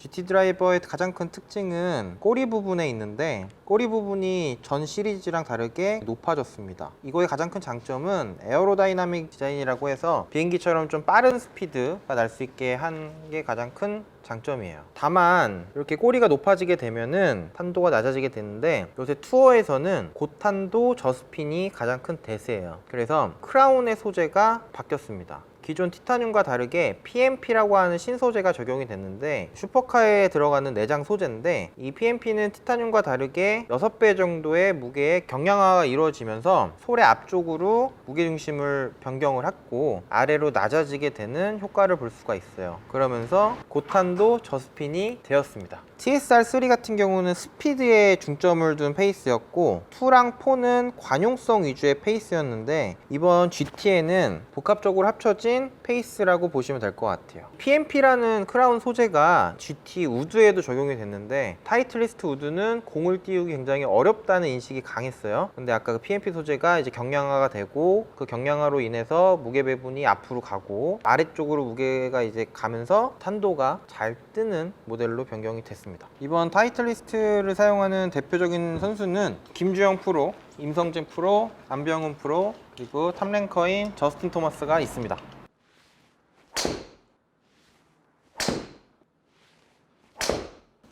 GT 드라이버의 가장 큰 특징은 꼬리 부분에 있는데 꼬리 부분이 전 시리즈랑 다르게 높아졌습니다. 이거의 가장 큰 장점은 에어로다이나믹 디자인이라고 해서 비행기처럼 좀 빠른 스피드가 날 수 있게 한 게 가장 큰 장점이에요. 다만 이렇게 꼬리가 높아지게 되면은 탄도가 낮아지게 되는데 요새 투어에서는 고탄도 저스핀이 가장 큰 대세예요. 그래서 크라운의 소재가 바뀌었습니다. 기존 티타늄과 다르게 PMP라고 하는 신소재가 적용이 됐는데 슈퍼카에 들어가는 내장 소재인데 이 PMP는 티타늄과 다르게 6배 정도의 무게의 경량화가 이루어지면서 솔의 앞쪽으로 무게중심을 변경을 했고 아래로 낮아지게 되는 효과를 볼 수가 있어요. 그러면서 고탄도 저스핀이 되었습니다. TSR3 같은 경우는 스피드에 중점을 둔 페이스였고 2랑 4는 관용성 위주의 페이스였는데 이번 GT에는 복합적으로 합쳐진 페이스라고 보시면 될 것 같아요. PMP라는 크라운 소재가 GT 우드에도 적용이 됐는데 타이틀리스트 우드는 공을 띄우기 굉장히 어렵다는 인식이 강했어요. 근데 아까 그 PMP 소재가 이제 경량화가 되고 그 경량화로 인해서 무게 배분이 앞으로 가고 아래쪽으로 무게가 이제 가면서 탄도가 잘 뜨는 모델로 변경이 됐습니다. 이번 타이틀리스트를 사용하는 대표적인 선수는 김주영 프로, 임성진 프로, 안병훈 프로, 그리고 탑랭커인 저스틴 토마스가 있습니다.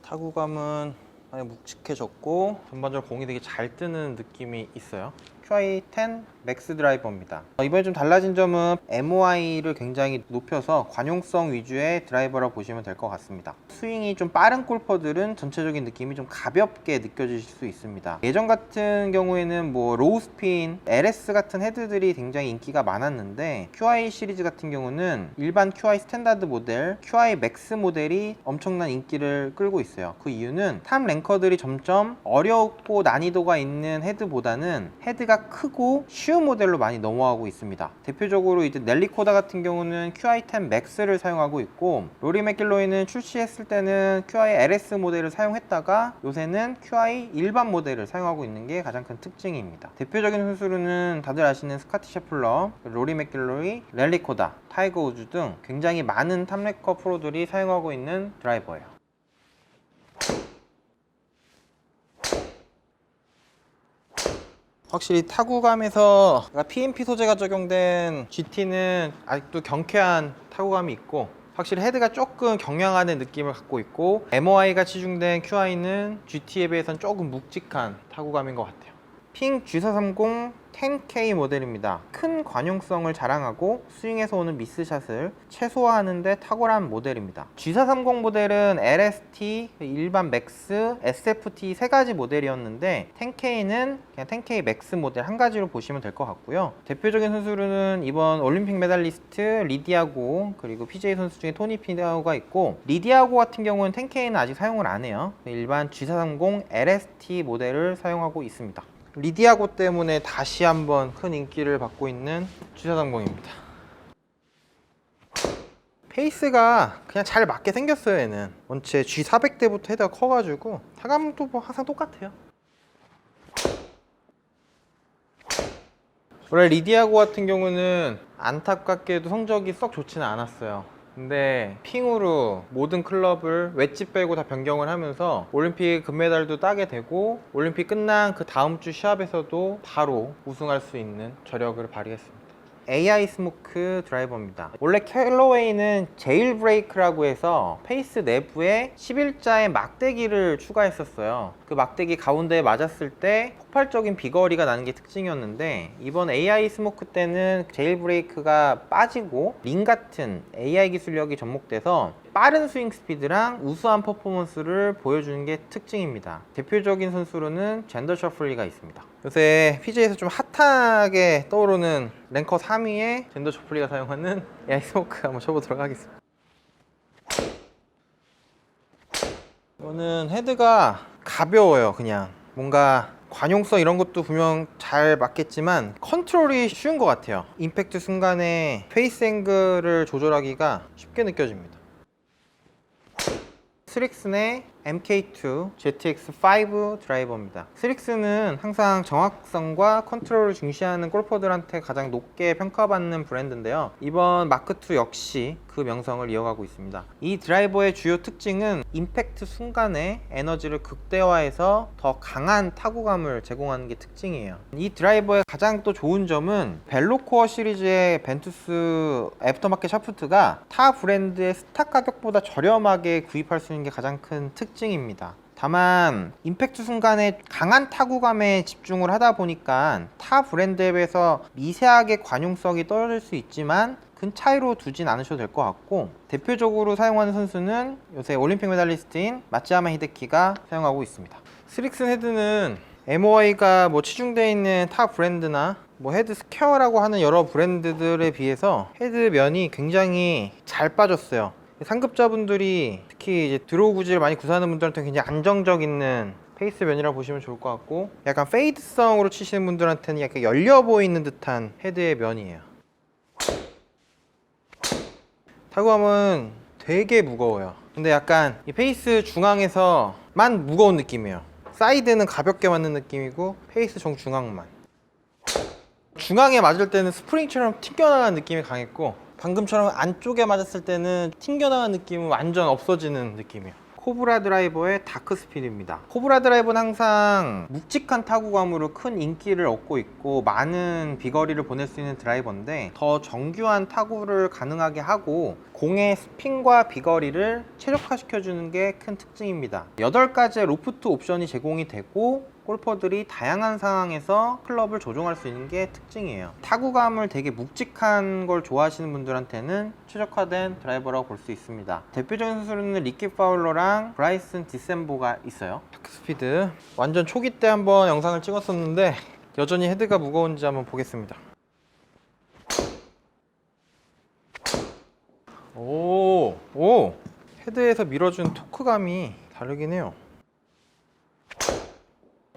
타구감은 많이 묵직해졌고 전반적으로 공이 되게 잘 뜨는 느낌이 있어요. QI10 맥스 드라이버입니다. 어, 이번에 좀 달라진 점은 MOI를 굉장히 높여서 관용성 위주의 드라이버라고 보시면 될 것 같습니다. 스윙이 좀 빠른 골퍼들은 전체적인 느낌이 좀 가볍게 느껴지실 수 있습니다. 예전 같은 경우에는 뭐 로우 스핀, LS 같은 헤드들이 굉장히 인기가 많았는데 QI 시리즈 같은 경우는 일반 QI 스탠다드 모델, QI 맥스 모델이 엄청난 인기를 끌고 있어요. 그 이유는 탑 랭커들이 점점 어렵고 난이도가 있는 헤드보다는 헤드가 크고 쉬운 모델로 많이 넘어가고 있습니다. 대표적으로 이제 넬리코다 같은 경우는 QI10 맥스를 사용하고 있고 로리 맥길로이는 출시했을 때는 QI LS 모델을 사용했다가 요새는 QI 일반 모델을 사용하고 있는 게 가장 큰 특징입니다. 대표적인 선수로는 다들 아시는 스카티 셰플러, 로리 맥길로이, 렐리코다, 타이거 우즈 등 굉장히 많은 탑레커 프로들이 사용하고 있는 드라이버예요. 확실히 타구감에서 PMP 소재가 적용된 GT는 아직도 경쾌한 타구감이 있고 확실히 헤드가 조금 경량화된 느낌을 갖고 있고 MOI가 치중된 QI는 GT에 비해서는 조금 묵직한 타구감인 것 같아요. 핑 G430 10K 모델입니다. 큰 관용성을 자랑하고 스윙에서 오는 미스샷을 최소화하는 데 탁월한 모델입니다. G430 모델은 LST, 일반 맥스, SFT 세 가지 모델이었는데 10K는 그냥 10K 맥스 모델 한 가지로 보시면 될 것 같고요. 대표적인 선수로는 이번 올림픽 메달리스트 리디아고 그리고 PJ 선수 중에 토니 피다오가 있고 리디아고 같은 경우는 10K는 아직 사용을 안 해요. 일반 G430 LST 모델을 사용하고 있습니다. 리디아고 때문에 다시 한번 큰 인기를 받고 있는 G430입니다. 페이스가 그냥 잘 맞게 생겼어요 얘는. 원체 G400 대부터 헤드가 커가지고 타감도 뭐 항상 똑같아요. 원래 리디아고 같은 경우는 안타깝게도 성적이 썩 좋지는 않았어요 근데 핑으로 모든 클럽을 웨지 빼고 다 변경을 하면서 올림픽 금메달도 따게 되고 올림픽 끝난 그 다음 주 시합에서도 바로 우승할 수 있는 저력을 발휘했습니다. AI 스모크 드라이버입니다. 원래 캘러웨이는 제일 브레이크라고 해서 페이스 내부에 11자의 막대기를 추가했었어요. 그 막대기 가운데에 맞았을 때 폭발적인 비거리가 나는 게 특징이었는데 이번 AI 스모크 때는 제일 브레이크가 빠지고 링 같은 AI 기술력이 접목돼서 빠른 스윙 스피드랑 우수한 퍼포먼스를 보여주는 게 특징입니다. 대표적인 선수로는 젠더 셔플리가 있습니다. 요새 PG에서 좀 핫하게 떠오르는 랭커 3위의 젠더 셔플리가 사용하는 AI 스모크 한번 쳐보도록 하겠습니다. 이거는 헤드가 가벼워요, 그냥. 뭔가 관용성 이런 것도 분명 잘 맞겠지만 컨트롤이 쉬운 것 같아요. 임팩트 순간에 페이스 앵글을 조절하기가 쉽게 느껴집니다. 스릭슨의 MK2 GTX5 드라이버입니다. 스릭슨은 항상 정확성과 컨트롤을 중시하는 골퍼들한테 가장 높게 평가받는 브랜드인데요. 이번 마크2 역시 그 그 명성을 이어가고 있습니다. 이 드라이버의 주요 특징은 임팩트 순간에 에너지를 극대화해서 더 강한 타구감을 제공하는 게 특징이에요. 이 드라이버의 가장 또 좋은 점은 벨로코어 시리즈의 벤투스 애프터마켓 샤프트가 타 브랜드의 스탁 가격보다 저렴하게 구입할 수 있는 게 가장 큰 특징입니다. 다만 임팩트 순간에 강한 타구감에 집중을 하다 보니까 타 브랜드에 비해서 미세하게 관용성이 떨어질 수 있지만 큰 차이로 두진 않으셔도 될 것 같고 대표적으로 사용하는 선수는 요새 올림픽 메달리스트인 마츠야마 히데키가 사용하고 있습니다. 스릭슨 헤드는 MOI가 뭐 치중되어 있는 타 브랜드나 뭐 헤드 스퀘어라고 하는 여러 브랜드들에 비해서 헤드 면이 굉장히 잘 빠졌어요. 상급자분들이 특히 이제 드로우 구질을 많이 구사하는 분들한테 굉장히 안정적 있는 페이스 면이라고 보시면 좋을 것 같고 약간 페이드성으로 치시는 분들한테는 약간 열려 보이는 듯한 헤드의 면이에요. 타구함은 되게 무거워요. 근데 약간 이 페이스 중앙에서만 무거운 느낌이에요. 사이드는 가볍게 맞는 느낌이고 페이스 정중앙만. 중앙에 맞을 때는 스프링처럼 튕겨나가는 느낌이 강했고 방금처럼 안쪽에 맞았을 때는 튕겨나가는 느낌은 완전 없어지는 느낌이에요. 코브라 드라이버의 다크 스피드입니다. 코브라 드라이버는 항상 묵직한 타구감으로 큰 인기를 얻고 있고 많은 비거리를 보낼 수 있는 드라이버인데 더 정교한 타구를 가능하게 하고 공의 스핀과 비거리를 최적화시켜주는 게 큰 특징입니다. 8가지의 로프트 옵션이 제공이 되고 골퍼들이 다양한 상황에서 클럽을 조종할 수 있는 게 특징이에요. 타구감을 되게 묵직한 걸 좋아하시는 분들한테는 최적화된 드라이버라고 볼 수 있습니다. 대표적인 선수는 리키 파울러랑 브라이슨 디셈보가 있어요. 스피드 완전 초기 때 한번 영상을 찍었었는데 여전히 헤드가 무거운지 한번 보겠습니다. 오, 오, 헤드에서 밀어준 토크감이 다르긴 해요.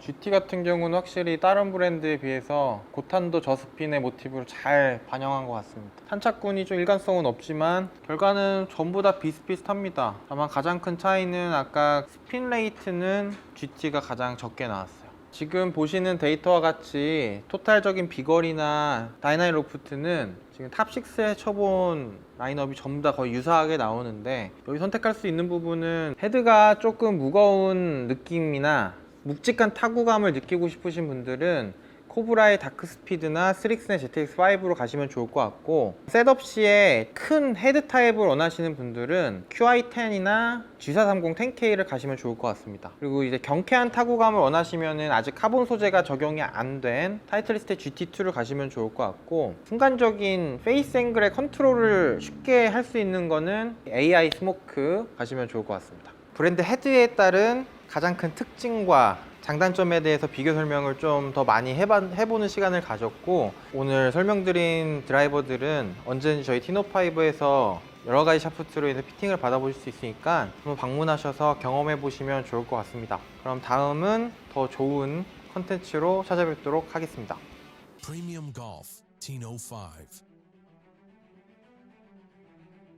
GT 같은 경우는 확실히 다른 브랜드에 비해서 고탄도 저스핀의 모티브를 잘 반영한 것 같습니다. 탄착군이 좀 일관성은 없지만 결과는 전부 다 비슷비슷합니다. 다만 가장 큰 차이는 아까 스핀 레이트는 GT가 가장 적게 나왔어요. 지금 보시는 데이터와 같이 토탈적인 비거리나 다이나믹 로프트는 지금 탑6에 쳐본 라인업이 전부 다 거의 유사하게 나오는데 여기 선택할 수 있는 부분은 헤드가 조금 무거운 느낌이나 묵직한 타구감을 느끼고 싶으신 분들은 코브라의 다크 스피드나 스릭슨의 GTX5로 가시면 좋을 것 같고 셋업 시에 큰 헤드 타입을 원하시는 분들은 QI10이나 G430 10K를 가시면 좋을 것 같습니다. 그리고 이제 경쾌한 타구감을 원하시면은 아직 카본 소재가 적용이 안 된 타이틀리스트 GT2를 가시면 좋을 것 같고 순간적인 페이스 앵글의 컨트롤을 쉽게 할 수 있는 거는 AI 스모크 가시면 좋을 것 같습니다. 브랜드 헤드에 따른 가장 큰 특징과 장단점에 대해서 비교 설명을 좀 더 많이 해봐, 해보는 시간을 가졌고 오늘 설명드린 드라이버들은 언제든지 저희 티노5에서 여러 가지 샤프트로 인해 피팅을 받아보실 수 있으니까 한번 방문하셔서 경험해 보시면 좋을 것 같습니다. 그럼 다음은 더 좋은 컨텐츠로 찾아뵙도록 하겠습니다. Premium Golf, Tino 5.